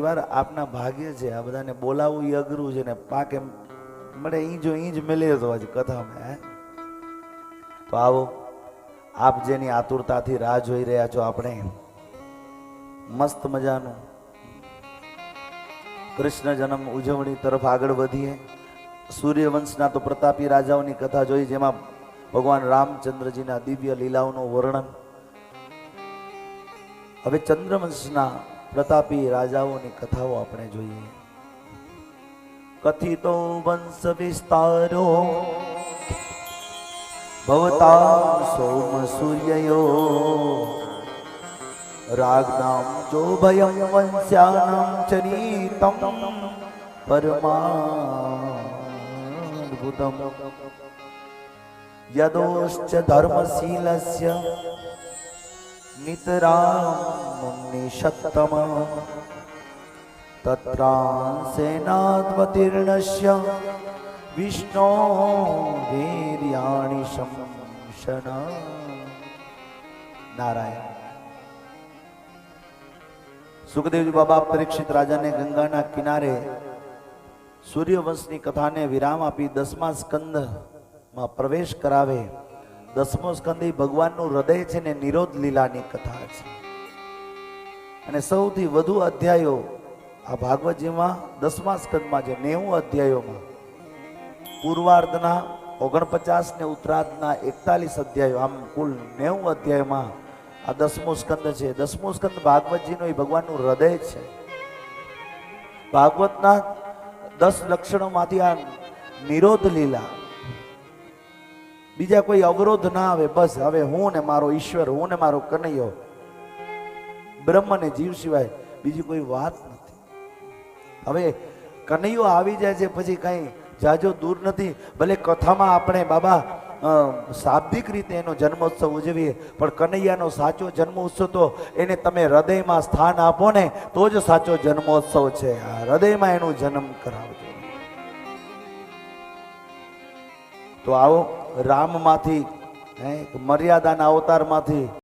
વાર આપના ભાગ્ય છે. આ બધાને બોલાવવું એ અઘરું છે ને પાક એમ મળે, ઈ જો ઈ જ મેલે તો આજ કથામાં, હે? તો આવો, આપ જેની આતુરતાથી રાહ જોઈ રહ્યા છો આપણે, મસ્ત મજાનું કૃષ્ણ જન્મ ઉજવણી તરફ આગળ વધીએ. સૂર્યવંશના તો પ્રતાપી રાજાઓની કથા જોઈ, જેમાં ભગવાન રામચંદ્રજીના દિવ્ય લીલાઓનું વર્ણન. હવે ચંદ્રવંશના પ્રતાપી રાજાઓની કથાઓ આપણે જોઈએ. કથિતો વંશ વિસ્તારો, ભવતા સોમ સૂર્યયો, રાગનામ જો ભયમ વંશ્યાનામ ચરિતમ પરમાદ્ભુતમ યદોશ્ચ ધર્મશીલસ્ય નિષત્તમ તત્રાંસેનાત્મતીર્ણસ્ય વિષ્ણો વીર્યાણિ શંશન નારાયણ સુખદેવજી બાબા પરીક્ષિત રાજાને ગંગાના કિનારે સૂર્યવંશની કથાને વિરામ આપી દસમા સ્કંદમાં પ્રવેશ કરાવે. દસમો સ્કંદ ભગવાનનું હૃદય છે ને નિરોધ લીલાની કથા છે. અને સૌથી વધુ અધ્યાયો આ ભાગવતજીમાં દસમા સ્કંદમાં છે. નેવું અધ્યાયોમાં પૂર્વાર્ધના ઓગણપચાસ ને ઉત્તરાર્ધના એકતાલીસ અધ્યાયો. આમ કુલ નેવું અધ્યાયમાં આ દસમો સ્કંદ છે. દસમો સ્કંદ ભાગવતજીનો એ ભગવાનનું હૃદય છે. ભાગવતના દસ લક્ષણોમાંથી આ નિરોધ લીલા બીજા કોઈ અવરોધ ના આવે, બસ હવે હું ને મારો ઈશ્વર, હું ને મારો કનૈયો, બ્રહ્મ ને જીવ સિવાય બીજી કોઈ વાત નથી. હવે કનૈયો આવી જાય છે, પછી કઈ જાજો દૂર નથી. ભલે કથામાં આપણે બાબા શાબ્દિક રીતે એનો જન્મોત્સવ ઉજવીએ, પણ કનૈયાનો સાચો જન્મોત્સવ તો એને તમે હૃદયમાં સ્થાન આપો ને, તો જ સાચો જન્મોત્સવ છે. આ હૃદયમાં એનું જન્મ કરાવજો. તો આવો. રામમાંથી મર્યાદાના અવતારમાંથી